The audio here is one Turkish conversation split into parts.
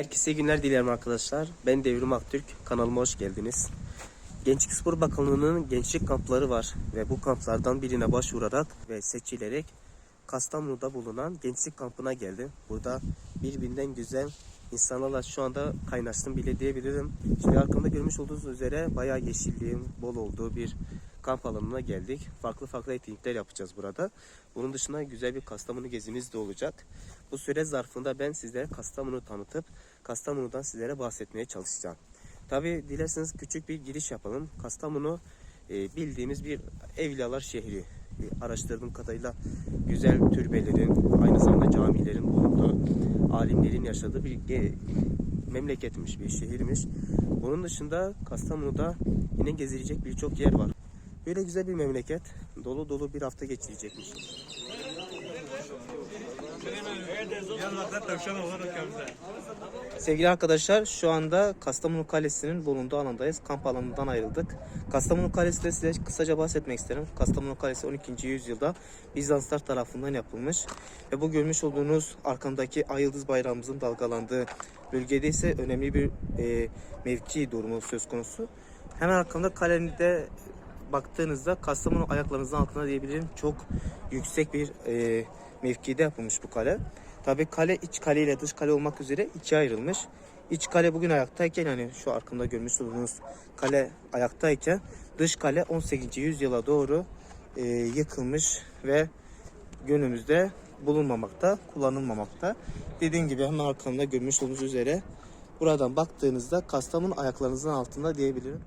Herkese günler dilerim arkadaşlar. Ben Devrim Aktürk. Kanalıma hoş geldiniz. Gençlik Spor Bakanlığı'nın gençlik kampları var ve bu kamplardan birine başvurarak ve seçilerek Kastamonu'da bulunan gençlik kampına geldim. Burada birbirinden güzel insanlarla şu anda kaynaştım bile diyebilirim. Şimdi arkamda görmüş olduğunuz üzere bayağı yeşilliğin bol olduğu bir kamp alanına geldik. Farklı farklı etkinlikler yapacağız burada. Bunun dışında güzel bir Kastamonu gezimiz de olacak. Bu süre zarfında ben sizlere Kastamonu tanıtıp Kastamonu'dan sizlere bahsetmeye çalışacağım. Tabi dilerseniz küçük bir giriş yapalım. Kastamonu e, bildiğimiz bir evliyalar şehri. E, araştırdığım kadarıyla güzel türbelerin, aynı zamanda camilerin bulunduğu, alimlerin yaşadığı bir memleketmiş, bir şehirmiş. Bunun dışında Kastamonu'da yine gezilecek birçok yer var. Böyle güzel bir memleket. Dolu dolu bir hafta geçirecekmiş. Sevgili arkadaşlar şu anda Kastamonu Kalesi'nin bulunduğu alandayız. Kamp alanından ayrıldık. Kastamonu Kalesi de size kısaca bahsetmek isterim. Kastamonu Kalesi 12. yüzyılda Bizanslar tarafından yapılmış. Ve bu görmüş olduğunuz arkamdaki Ay Yıldız bayrağımızın dalgalandığı bölgede ise önemli bir e, mevki durumu söz konusu. Hemen arkamda kalede baktığınızda Kastamonu ayaklarınızın altında diyebilirim çok yüksek bir e, mevkide yapılmış bu kale. Tabi kale iç kale ile dış kale olmak üzere ikiye ayrılmış. İç kale bugün ayaktayken hani şu arkamda görmüş olduğunuz kale ayaktayken dış kale 18. yüzyıla doğru e, yıkılmış ve günümüzde bulunmamakta, kullanılmamakta. Dediğim gibi hemen arkamda görmüş olduğunuz üzere buradan baktığınızda Kastamonu ayaklarınızın altında diyebilirim.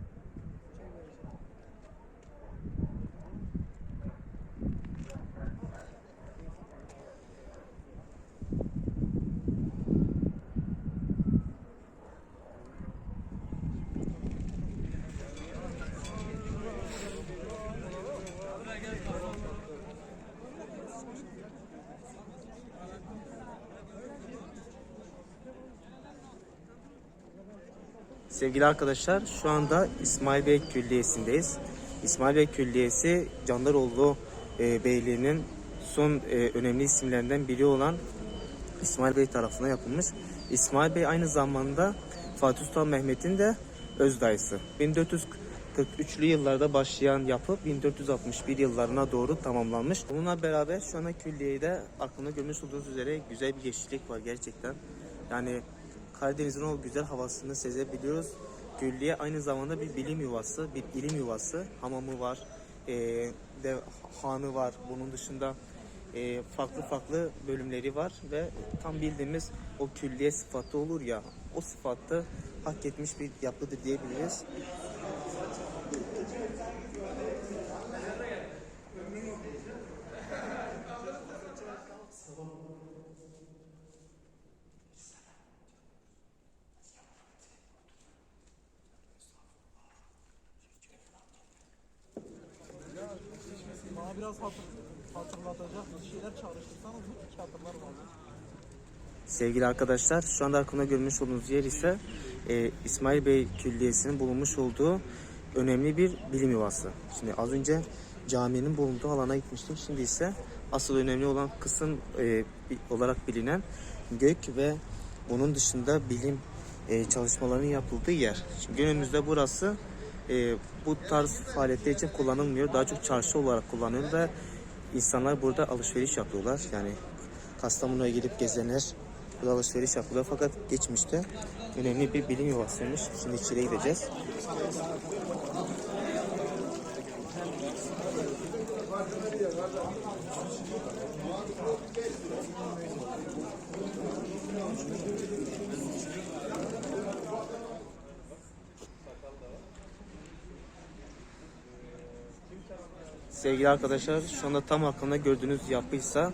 Sevgili arkadaşlar şu anda İsmail Bey Külliyesi'ndeyiz. İsmail Bey Külliyesi Candaroğlu e, Beyliği'nin son e, önemli isimlerinden biri olan İsmail Bey tarafından yapılmış. İsmail Bey aynı zamanda Fatih Sultan Mehmet'in de öz dayısı. 1443'lü yıllarda başlayan yapı 1461 yıllarına doğru tamamlanmış. Bununla beraber şu anda külliyede aklında görmüş olduğunuz üzere güzel bir yeşillik var gerçekten. Yani Karadeniz'in o güzel havasını sezebiliyoruz. Külliye aynı zamanda bir bilim yuvası, bir ilim yuvası. Hamamı var, e, de hanı var. Bunun dışında e, farklı farklı bölümleri var ve tam bildiğimiz o külliye sıfatı olur ya, o sıfatı hak etmiş bir yapıdır diyebiliriz. Bana biraz hatır, hatırlatacak bir şeyler çalıştırsanız bu iki hatırlar var. Sevgili arkadaşlar şu anda arkamda görmüş olduğunuz yer ise e, İsmail Bey Külliyesi'nin bulunmuş olduğu önemli bir bilim yuvası. Şimdi az önce caminin bulunduğu alana gitmiştim. Şimdi ise asıl önemli olan kısım e, olarak bilinen gök ve bunun dışında bilim e, çalışmalarının yapıldığı yer. Şimdi günümüzde burası e, bu tarz faaliyetler için kullanılmıyor. Daha çok çarşı olarak kullanılıyor ve insanlar burada alışveriş yapıyorlar. Yani Kastamonu'ya gidip gezenler burada alışveriş yapıyorlar. Fakat geçmişte önemli bir bilim yuvasıymış. Şimdi içeri gideceğiz. Sevgili arkadaşlar şu anda tam arkamda gördüğünüz yapıysa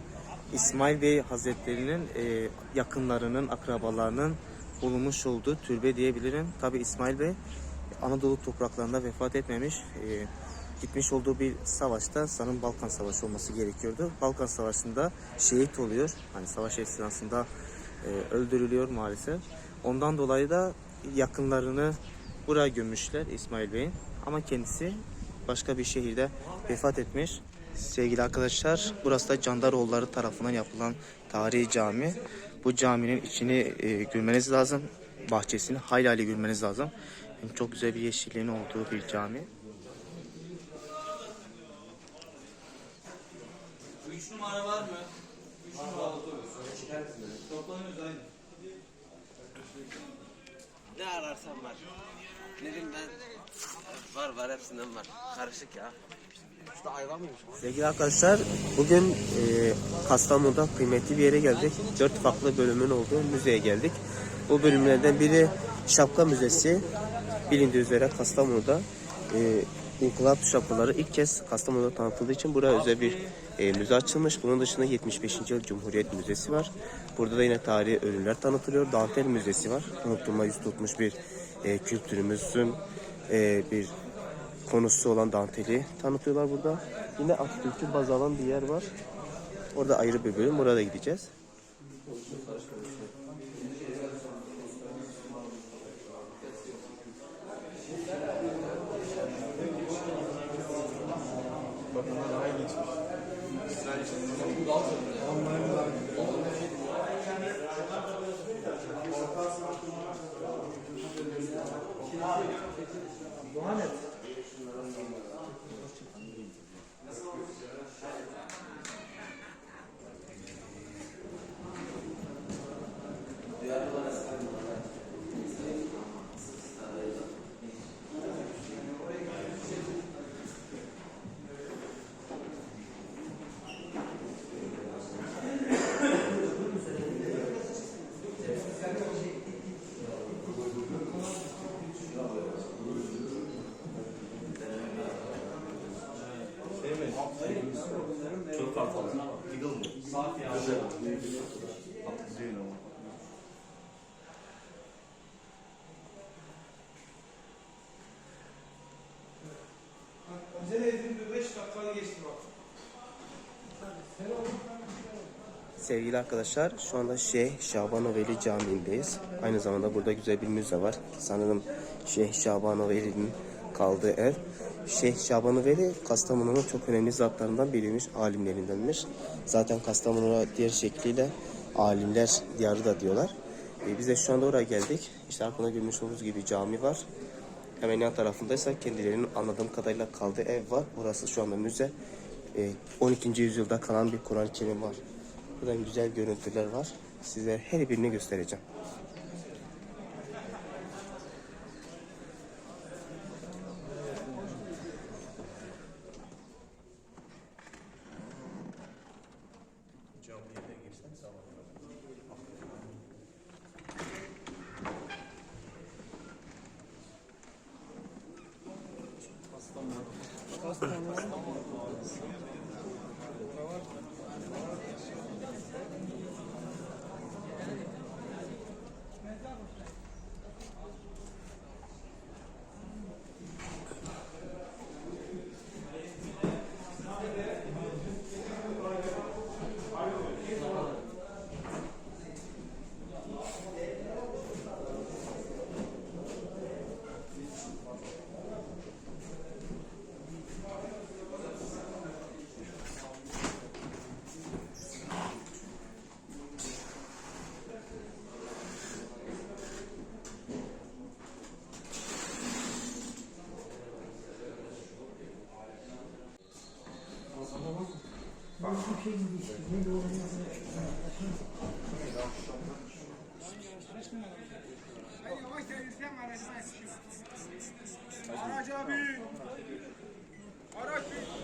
İsmail Bey Hazretleri'nin e, yakınlarının, akrabalarının bulunmuş olduğu türbe diyebilirim. Tabi İsmail Bey Anadolu topraklarında vefat etmemiş. E, gitmiş olduğu bir savaşta sanırım Balkan Savaşı olması gerekiyordu. Balkan Savaşı'nda şehit oluyor. Hani savaş esnasında e, öldürülüyor maalesef. Ondan dolayı da yakınlarını buraya gömmüşler İsmail Bey'in. Ama kendisi başka bir şehirde vefat etmiş. Sevgili arkadaşlar, burası da Candaroğulları tarafından yapılan tarihi cami. Bu caminin içini e, görmeniz lazım. Bahçesini hayli hayli görmeniz lazım. Hem çok güzel bir yeşilliğin olduğu bir cami. Ne ararsan var. Dedim ben var var hepsinden var. Karışık ya. Şurada ayva mıymış? Sevgili arkadaşlar bugün e, Kastamonu'da kıymetli bir yere geldik. Dört farklı bölümün olduğu müzeye geldik. Bu bölümlerden biri Şapka Müzesi. Bilindiği üzere Kastamonu'da e, İnkılap şapkaları ilk kez Kastamonu'da tanıtıldığı için buraya özel bir e, müze açılmış. Bunun dışında 75. Yıl Cumhuriyet Müzesi var. Burada da yine tarihi ürünler tanıtılıyor. Dantel Müzesi var. Unutulma yüz tutmuş bir e, kültürümüzün e, bir konusu olan danteli tanıtıyorlar burada. Yine Atatürk'ü baz alan bir yer var. Orada ayrı bir bölüm. Orada gideceğiz. Sevgili arkadaşlar şu anda Şeyh Şaban Veli Camii'ndeyiz. Aynı zamanda burada güzel bir müze var. Sanırım Şeyh Şaban Veli'nin kaldığı ev. Şeyh Şaban Veli Kastamonu'nun çok önemli zatlarından biriymiş, alimlerindenmiş. Zaten Kastamonu'na diğer şekliyle alimler diyarı da diyorlar. E, biz de şu anda oraya geldik. İşte arkamda görmüş olduğunuz gibi cami var. Hemen yan tarafındaysa kendilerinin anladığım kadarıyla kaldığı ev var. Burası şu anda müze. E, 12. yüzyılda kalan bir Kur'an-ı Kerim var. Buradan güzel görüntüler var. Size her birini göstereceğim. Araç abi. Araç bir.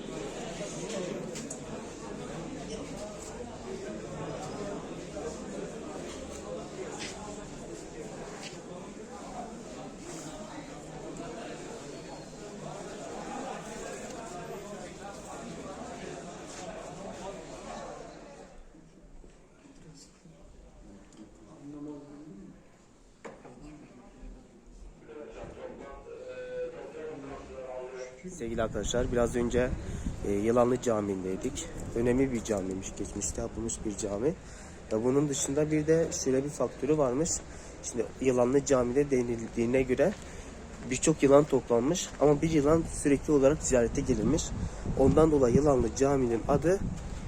Sevgili arkadaşlar biraz önce e, Yılanlı Camii'ndeydik. Önemli bir camiymiş. Geçmişte yapılmış bir cami. Ve bunun dışında bir de şöyle bir faktörü varmış. Şimdi Yılanlı Cami'de denildiğine göre birçok yılan toplanmış ama bir yılan sürekli olarak ziyarete gelirmiş. Ondan dolayı Yılanlı Camii'nin adı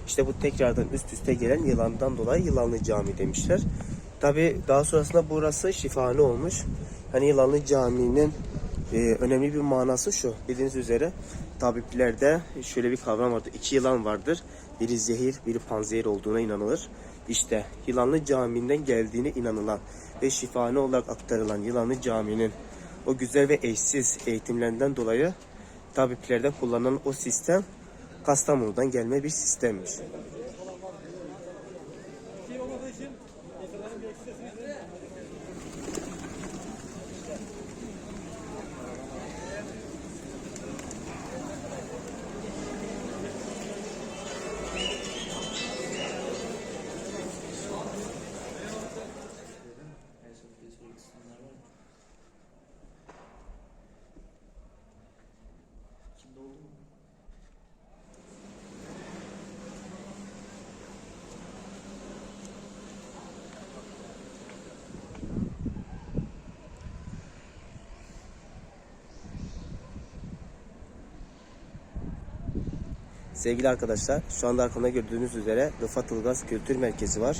İşte bu tekrardan üst üste gelen yılandan dolayı Yılanlı Cami demişler. Tabi daha sonrasında burası şifahane olmuş. Hani Yılanlı Cami'nin e, önemli bir manası şu. Bildiğiniz üzere tabiplerde şöyle bir kavram vardır. İki yılan vardır. Biri zehir, biri panzehir olduğuna inanılır. İşte Yılanlı Camii'nden geldiğine inanılan ve şifahane olarak aktarılan Yılanlı Camii'nin o güzel ve eşsiz eğitimlerinden dolayı tabiplerde kullanılan o sistem Kastamonu'dan gelme bir sistemmiş. Sevgili arkadaşlar, şu anda arkamda gördüğünüz üzere Rıfat Ilgaz Kültür Merkezi var.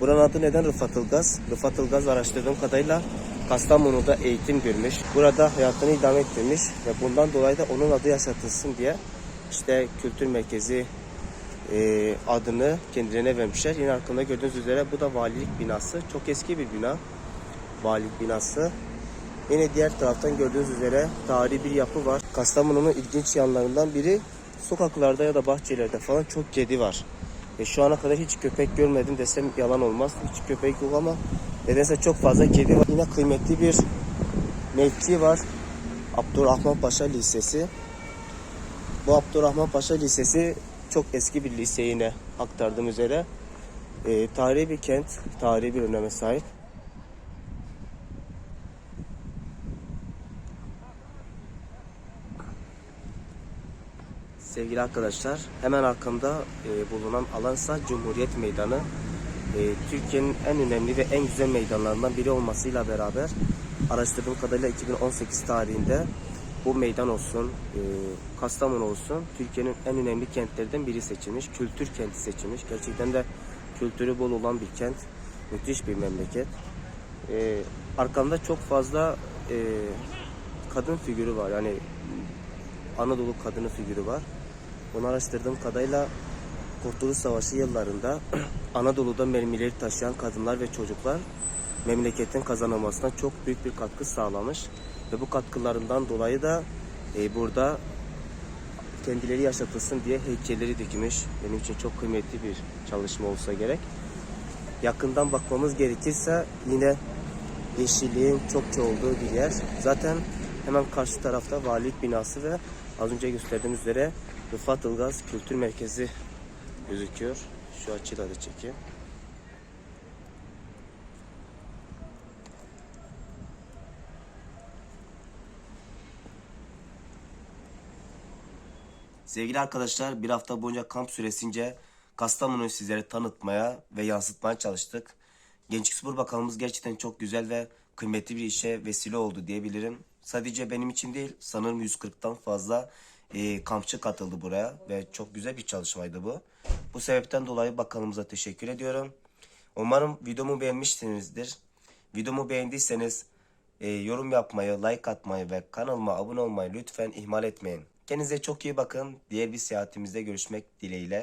Buranın adı neden Rıfat Ilgaz? Rıfat Ilgaz araştırdığım kadarıyla Kastamonu'da eğitim görmüş. Burada hayatını idame ettirmiş ve bundan dolayı da onun adı yaşatılsın diye işte Kültür Merkezi e, adını kendilerine vermişler. Yine arkamda gördüğünüz üzere bu da valilik binası. Çok eski bir bina. Valilik binası. Yine diğer taraftan gördüğünüz üzere tarihi bir yapı var. Kastamonu'nun ilginç yanlarından biri sokaklarda ya da bahçelerde falan çok kedi var. Ve şu ana kadar hiç köpek görmedim desem yalan olmaz. Hiç köpek yok ama nedense çok fazla kedi var. Yine kıymetli bir mevki var. Abdurrahman Paşa Lisesi. Bu Abdurrahman Paşa Lisesi çok eski bir lise yine aktardığım üzere. Ee, tarihi bir kent, tarihi bir öneme sahip. Sevgili arkadaşlar, hemen arkamda e, bulunan alansa Cumhuriyet Meydanı. E, Türkiye'nin en önemli ve en güzel meydanlarından biri olmasıyla beraber araştırdığım kadarıyla 2018 tarihinde bu meydan olsun, e, Kastamonu olsun Türkiye'nin en önemli kentlerinden biri seçilmiş. Kültür kenti seçilmiş. Gerçekten de kültürü bol olan bir kent. Müthiş bir memleket. Arkamda çok fazla kadın figürü var. Yani Anadolu kadını figürü var. Bunu araştırdığım kadarıyla Kurtuluş Savaşı yıllarında Anadolu'da mermileri taşıyan kadınlar ve çocuklar memleketin kazanılmasına çok büyük bir katkı sağlamış. Ve bu katkılarından dolayı da e, burada kendileri yaşatılsın diye heykelleri dikmiş. Benim için çok kıymetli bir çalışma olsa gerek. Yakından bakmamız gerekirse yine yeşilliğin çokça olduğu bir yer. Zaten hemen karşı tarafta valilik binası ve az önce gösterdiğim üzere Rıfat Ilgaz Kültür Merkezi gözüküyor. Şu açıyla da çekeyim. Sevgili arkadaşlar bir hafta boyunca kamp süresince Kastamonu'yu sizlere tanıtmaya ve yansıtmaya çalıştık. Gençlik Spor Bakanımız gerçekten çok güzel ve kıymetli bir işe vesile oldu diyebilirim. Sadece benim için değil sanırım 140'tan fazla e, kampçı katıldı buraya ve çok güzel bir çalışmaydı bu. Bu sebepten dolayı bakanımıza teşekkür ediyorum. Umarım videomu beğenmişsinizdir. Videomu beğendiyseniz e, yorum yapmayı, like atmayı ve kanalıma abone olmayı lütfen ihmal etmeyin. Kendinize çok iyi bakın. Diğer bir seyahatimizde görüşmek dileğiyle.